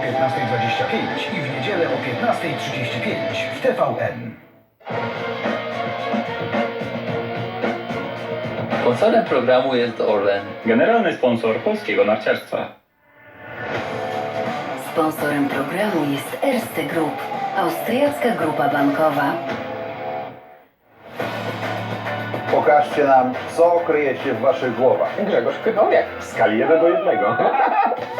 o 15.25 i w niedzielę o 15.35 w TVN. Sponsorem programu jest Orlen. Generalny sponsor polskiego narciarstwa. Sponsorem programu jest Erste Group, austriacka grupa bankowa. Pokażcie nam, co kryje się w waszych głowach. Grzegorz Krychowiak. W skali 1 do 1.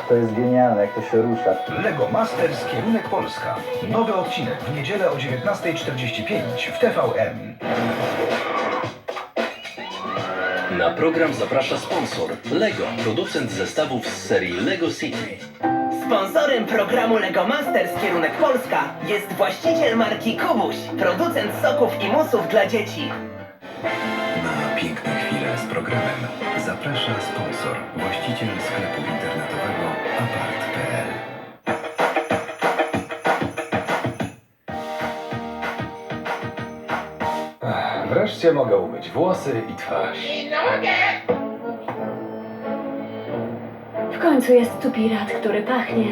To jest genialne, jak to się rusza. Lego Masters Kierunek Polska. Nowy odcinek w niedzielę o 19.45 w TVN. Na program zaprasza sponsor LEGO, producent zestawów z serii LEGO City. Sponsorem programu Lego Masters Kierunek Polska jest właściciel marki Kubuś, producent soków i musów dla dzieci. Piękne chwile z programem zaprasza sponsor, właściciel sklepu internetowego apart.pl. Wreszcie mogę umyć włosy i twarz. W końcu jest tu pirat, który pachnie.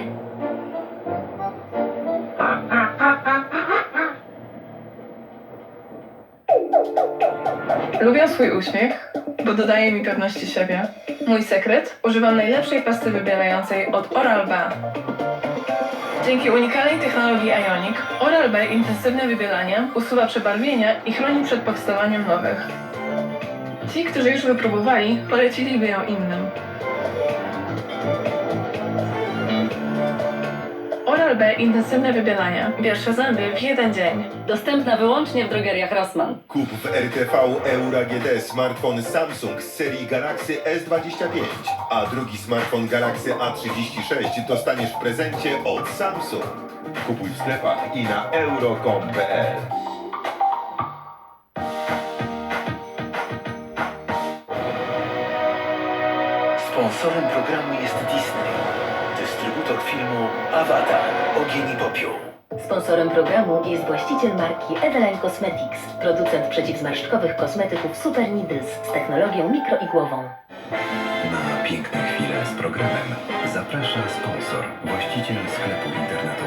Lubię swój uśmiech, bo dodaje mi pewności siebie. Mój sekret? Używam najlepszej pasty wybierającej od Oral-B. Dzięki unikalnej technologii Ionic, Oral-B intensywne wybielanie usuwa przebarwienia i chroni przed powstawaniem nowych. Ci, którzy już wypróbowali, poleciliby ją innym. Oral-B intensywne wybielanie. Pierwsze zęby w jeden dzień. Dostępna wyłącznie w drogeriach Rossmann. Kup w RTV Euro AGD smartfon Samsung z serii Galaxy S25, a drugi smartfon Galaxy A36 dostaniesz w prezencie od Samsung. Kupuj w sklepach i na euro.com.pl. Sponsorem programu jest Disney. Dystrybutor filmu Avatar. Ogień i popiół. Sponsorem programu jest właściciel marki Eveline Cosmetics, producent przeciwzmarszczkowych kosmetyków Super Needles z technologią mikroigłową. Na piękne chwile z programem zaprasza sponsor, właściciel sklepu internetowego.